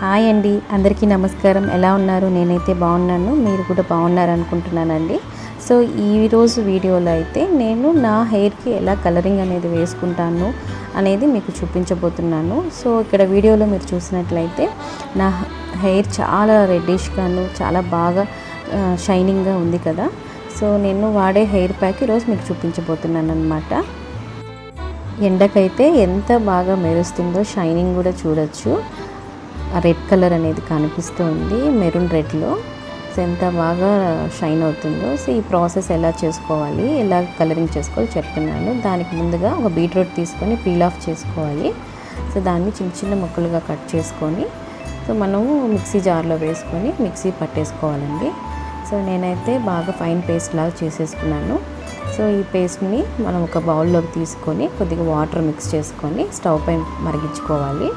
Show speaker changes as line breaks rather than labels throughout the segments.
Hi అండి. అందరికీ నమస్కారం. ఎలా ఉన్నారు? నేనైతే బాగున్నాను. మీరు కూడా బాగున్నారు అనుకుంటున్నానండి సో ఈరోజు వీడియోలో అయితే నేను నా హెయిర్కి ఎలా కలరింగ్ అనేది వేసుకుంటాను అనేది మీకు చూపించబోతున్నాను. సో ఇక్కడ వీడియోలో మీరు చూసినట్లయితే నా హెయిర్ చాలా రెడ్డిష్గాను చాలా బాగా షైనింగ్గా ఉంది కదా. సో నేను వాడే హెయిర్ ప్యాక్ ఈరోజు మీకు చూపించబోతున్నాను అనమాట ఎండకైతే ఎంత బాగా మెరుస్తుందో షైనింగ్ కూడా చూడొచ్చు. రెడ్ కలర్ అనేది కనిపిస్తూ ఉంది మెరూన్ రెడ్లో. సో ఎంత బాగా షైన్ అవుతుందో. సో ఈ ప్రాసెస్ ఎలా చేసుకోవాలి ఎలా కలరింగ్ చేసుకోవాలి చెప్తున్నాను. దానికి ముందుగా ఒక బీట్రూట్ తీసుకొని పీల్ ఆఫ్ చేసుకోవాలి. సో దాన్ని చిన్న చిన్న ముక్కలుగా కట్ చేసుకొని సో మనము మిక్సీ జార్లో వేసుకొని మిక్సీ పట్టేసుకోవాలండి. సో నేనైతే బాగా ఫైన్ పేస్ట్ లాగా చేసేసుకున్నాను. సో ఈ పేస్ట్ని మనం ఒక బౌల్లోకి తీసుకొని కొద్దిగా వాటర్ మిక్స్ చేసుకొని స్టవ్ పై మరిగించుకోవాలి.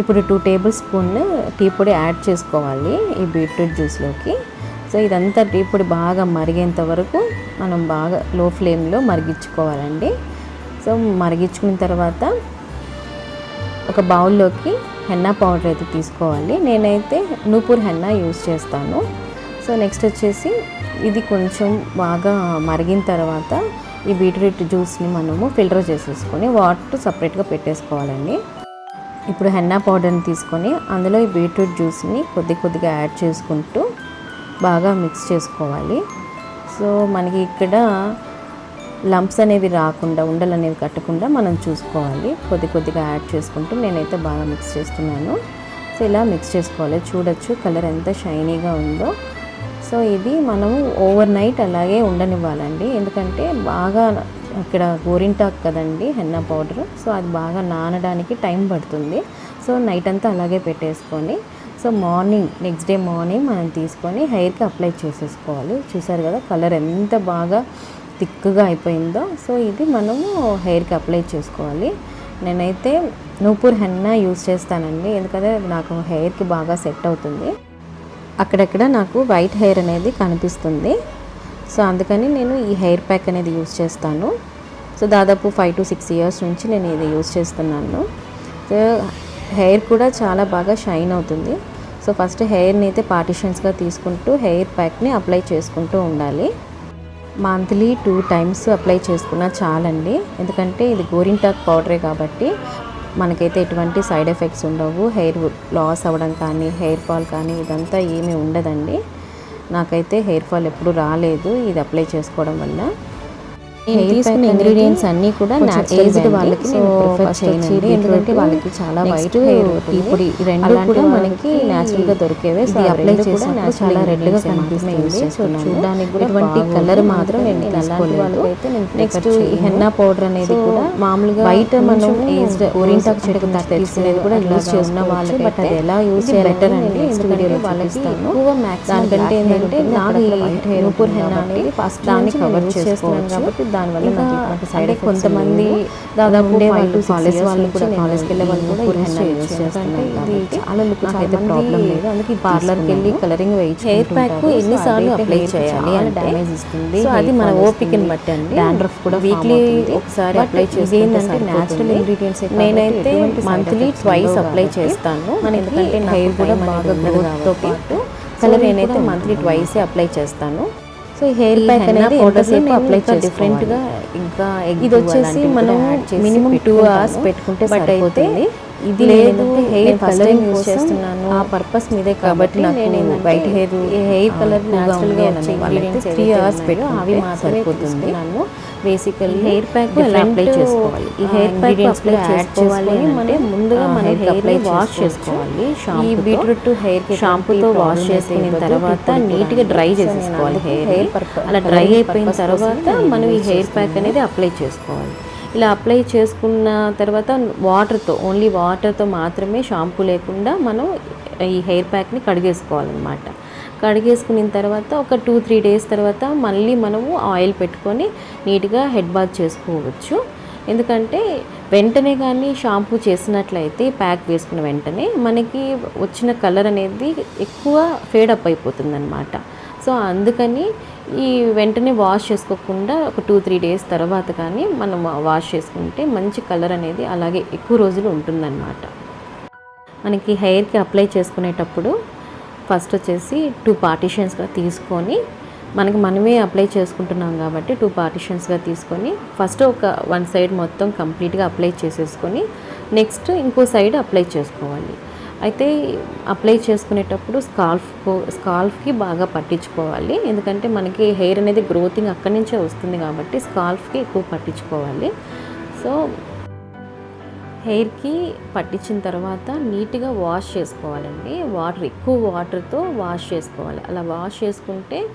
ఇప్పుడు టూ టేబుల్ స్పూన్ టీ పొడి యాడ్ చేసుకోవాలి ఈ బీట్రూట్ జ్యూస్లోకి సో ఇదంతా టీ పొడి బాగా మరిగేంత వరకు మనం బాగా లో ఫ్లేమ్లో మరిగించుకోవాలండి. సో మరిగించుకున్న తర్వాత ఒక బౌల్లోకి హెన్నా పౌడర్ అయితే తీసుకోవాలి. నేనైతే నూపూర్ హెన్నా యూస్ చేస్తాను. సో నెక్స్ట్ వచ్చేసి ఇది కొంచెం బాగా మరిగిన తర్వాత ఈ బీట్రూట్ జ్యూస్ని మనము ఫిల్టర్ చేసేసుకొని వాటర్ సపరేట్గా పెట్టేసుకోవాలండి. ఇప్పుడు హెన్నా పౌడర్ని తీసుకొని అందులో ఈ బీట్రూట్ జ్యూస్ని కొద్ది కొద్దిగా యాడ్ చేసుకుంటూ బాగా మిక్స్ చేసుకోవాలి. సో మనకి ఇక్కడ లంప్స్ అనేవి రాకుండా ఉండలు అనేవి కట్టకుండా మనం చూసుకోవాలి. కొద్ది కొద్దిగా యాడ్ చేసుకుంటూ నేనైతే బాగా మిక్స్ చేస్తున్నాను. సో ఇలా మిక్స్ చేసుకోవాలి. చూడొచ్చు కలర్ ఎంత షైనీగా ఉందో. సో ఇది మనము ఓవర్ నైట్ అలాగే ఉండనివ్వాలండి. ఎందుకంటే బాగా ఇక్కడ గోరింటాక్ కదండి హెన్నా పౌడర్. సో అది బాగా నానడానికి టైం పడుతుంది. సో నైట్ అంతా అలాగే పెట్టేసుకొని so morning next day morning మనం తీసుకొని హెయిర్కి అప్లై చేసేసుకోవాలి. చూసారు కదా కలర్ ఎంత బాగా థిక్గా అయిపోయిందో. సో ఇది మనము హెయిర్కి అప్లై చేసుకోవాలి. నేనైతే నూపూర్ హెన్నా యూస్ చేస్తానండి ఎందుకంటే నాకు హెయిర్కి బాగా సెట్ అవుతుంది. అక్కడక్కడ నాకు వైట్ హెయిర్ అనేది కనిపిస్తుంది. సో అందుకని నేను ఈ హెయిర్ ప్యాక్ అనేది యూస్ చేస్తాను. సో దాదాపు ఫైవ్ టు సిక్స్ ఇయర్స్ నుంచి నేను ఇది యూస్ చేస్తున్నాను. సో హెయిర్ కూడా చాలా బాగా షైన్ అవుతుంది. సో ఫస్ట్ హెయిర్ని అయితే పార్టిషన్స్గా తీసుకుంటూ హెయిర్ ప్యాక్ని అప్లై చేసుకుంటూ ఉండాలి. మంత్లీ టూ టైమ్స్ అప్లై చేసుకున్నా చాలండి. ఎందుకంటే ఇది గోరింటాక్ పౌడరే కాబట్టి మనకైతే ఎటువంటి సైడ్ ఎఫెక్ట్స్ ఉండవు. హెయిర్ లాస్ అవ్వడం కానీ హెయిర్ ఫాల్ కానీ ఇదంతా ఏమీ ఉండదండి. నాకైతే హెయిర్ ఫాల్ ఎప్పుడు రాలేదు. ఇది అప్లై చేసుకోవడం వల్ల నేను తీసుకున్న ఇంగ్రీడియంట్స్ అన్నీ కూడా నా ఏజ్డ్ వాళ్ళకి నేను ప్రిఫర్ చేయనండి. ఎందుకంటే వాళ్ళకి చాలా వైట్ ఇప్పుడు రెండు కూడా మనకి న్యాచురల్గా దొరికేవే. సో అప్లై చేసి చాలా రెడ్గా కనిపిస్తుంది సో చూడడానికి కూడా ఎటువంటి కలర్ మాత్రం నేను తీసుకోలేదు. నెక్స్ట్ ఈ హెన్నా పౌడర్ అనేది కూడా మామూలుగా బయట మనం ఏజ్డ్ ఓరియంటాక్ చెట్టుకు తీసుకునేది కూడా యూస్ చేస్తున్న వాళ్ళకి బట్ అది ఎలా యూస్ చేయాలి బెటర్ అండి. నెక్స్ట్ వీడియోలో వాళ్ళకి దానికంటే ఏంటంటే నాకు వైట్ హెయిర్ నూపూర్ హెన్నా అనేది ఫస్ట్ దాన్ని కవర్ చేస్తున్నాను కాబట్టి దానివల్ల నాకు సైడ్ కొంతమంది దాదాపు టు కాలేజ్ వాళ్ళు కూడా కాలేజ్కి వెళ్ళే వాళ్ళు కూడా యూస్ చేస్తున్నారు ఇది చాలా లుక్ నాకైతే ప్రాబ్లం లేదు. అందుకే పార్లర్కి వెళ్ళి కలరింగ్ వేయించి హెయిర్ ప్యాక్ ఎన్నిసార్లు అప్లై చేయాలి అని డ్యామేజ్ ఇస్తుంది. సో అది మన ఓపికని బట్టి అండి. డాండ్రఫ్ కూడా వీక్లీ ఒకసారి అప్లై చేసి ఏంటంటే న్యాచురల్ ఇంగ్రీడియంట్స్ నేనైతే మంత్లీ ట్వైస్ అప్లై చేస్తాను. ఎందుకంటే హెయిర్ కూడా బాగా గ్రోత్తో పాటు. కలర్ నేనైతే మంత్లీ ట్వైసే అప్లై చేస్తాను. సో హెయిర్ ప్యాక్ అనేది ఎంతసేపు అప్లై డిఫరెంట్గా ఇంకా ఇది వచ్చేసి మనం మినిమం టూ అవర్స్ పెట్టుకుంటే బట్ అయితే ఇది లేదు హెయిర్ కలరింగ్ యూస్ చేస్తున్నాను. ఆ పర్పస్ మీదే కాబట్టి నాకు వైట్ హెయిర్ హెయిర్ కలర్ న్యాచురల్గా వచ్చే త్రీ అవర్స్ పెట్టు అవి మాత్రమే సరిపోతుంది. బేసికల్లీ హెయిర్ ప్యాక్ ఎలా అప్లై చేసుకోవాలి? ఈ హెయిర్ ప్యాక్ అప్లై చేసుకోవాలి అంటే ముందుగా మన హెయిర్ వాష్ చేసుకోవాలి ఈ బీట్రూట్ హెయిర్ షాంపూతో వాష్ చేసుకున్న తర్వాత నీట్గా డ్రై చేసేసుకోవాలి హెయిర్ హెయిర్ అలా డ్రై అయిపోయిన తర్వాత మనం ఈ హెయిర్ ప్యాక్ అనేది అప్లై చేసుకోవాలి. ఇలా అప్లై చేసుకున్న తర్వాత వాటర్తో ఓన్లీ వాటర్తో మాత్రమే షాంపూ లేకుండా మనం ఈ హెయిర్ ప్యాక్ని కడిగేసుకోవాలన్నమాట. కడిగేసుకున్న తర్వాత ఒక టూ త్రీ డేస్ తర్వాత మళ్ళీ మనము ఆయిల్ పెట్టుకొని నీట్గా హెడ్ బాత్ చేసుకోవచ్చు. ఎందుకంటే వెంటనే కానీ షాంపూ చేసినట్లయితే ప్యాక్ వేసుకున్న వెంటనే మనకి వచ్చిన కలర్ అనేది ఎక్కువ ఫేడప్ అయిపోతుంది అనమాట సో అందుకని ఈ వెంటనే వాష్ చేసుకోకుండా ఒక టూ త్రీ డేస్ తర్వాత కానీ మనం వాష్ చేసుకుంటే మంచి కలర్ అనేది అలాగే ఎక్కువ రోజులు ఉంటుందన్నమాట. మనకి హెయిర్కి అప్లై చేసుకునేటప్పుడు ఫస్ట్ వచ్చేసి టూ పార్టిషన్స్గా తీసుకొని మనకి మనమే అప్లై చేసుకుంటున్నాం కాబట్టి టూ పార్టిషన్స్గా తీసుకొని ఫస్ట్ ఒక వన్ సైడ్ మొత్తం కంప్లీట్గా అప్లై చేసేసుకొని నెక్స్ట్ ఇంకో సైడ్ అప్లై చేసుకోవాలి. అయితే అప్లై చేసుకునేటప్పుడు స్కాల్ఫ్ స్కాల్ఫ్కి బాగా పట్టించుకోవాలి. ఎందుకంటే మనకి హెయిర్ అనేది గ్రోతింగ్ అక్కడి నుంచే వస్తుంది కాబట్టి స్కాల్ఫ్కి ఎక్కువ పట్టించుకోవాలి. సో హెయిర్కి పట్టించిన తర్వాత నీట్గా వాష్ చేసుకోవాలండి. వాటర్ ఎక్కువ వాటర్తో వాష్ చేసుకోవాలి. అలా వాష్ చేసుకుంటే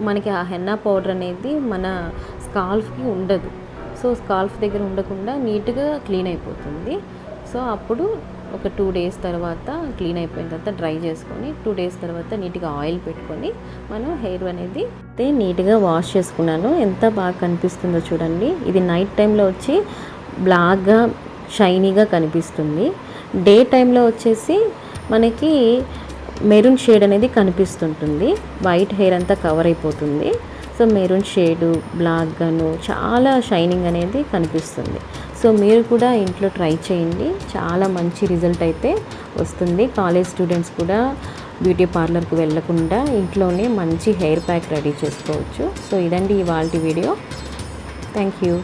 మనకి ఆ హెన్నా పౌడర్ అనేది మన స్కాల్ఫ్కి ఉండదు. సో స్కాల్ఫ్ దగ్గర ఉండకుండా నీట్గా క్లీన్ అయిపోతుంది. సో అప్పుడు ఒక టూ డేస్ తర్వాత క్లీన్ అయిపోయిన తర్వాత డ్రై చేసుకొని టూ డేస్ తర్వాత నీట్గా ఆయిల్ పెట్టుకొని మనం హెయిర్ అనేది అయితే నీట్గా వాష్ చేసుకున్నాను. ఎంత బాగా కనిపిస్తుందో చూడండి. ఇది నైట్ టైంలో వచ్చి బ్లాక్గా షైనీగా కనిపిస్తుంది. డే టైంలో వచ్చేసి మనకి మెరూన్ షేడ్ అనేది కనిపిస్తుంటుంది. వైట్ హెయిర్ అంతా కవర్ అయిపోతుంది. సో మెరూన్ షేడు బ్లాక్గాను చాలా షైనింగ్ అనేది కనిపిస్తుంది. సో మీరు కూడా ఇంట్లో ట్రై చేయండి. చాలా మంచి రిజల్ట్ అయితే వస్తుంది. కాలేజ్ స్టూడెంట్స్ కూడా బ్యూటీ పార్లర్కి వెళ్ళకుండా ఇంట్లోనే మంచి హెయిర్ ప్యాక్ రెడీ చేసుకోవచ్చు. సో ఇదండి ఇవాళ వీడియో. Thank you.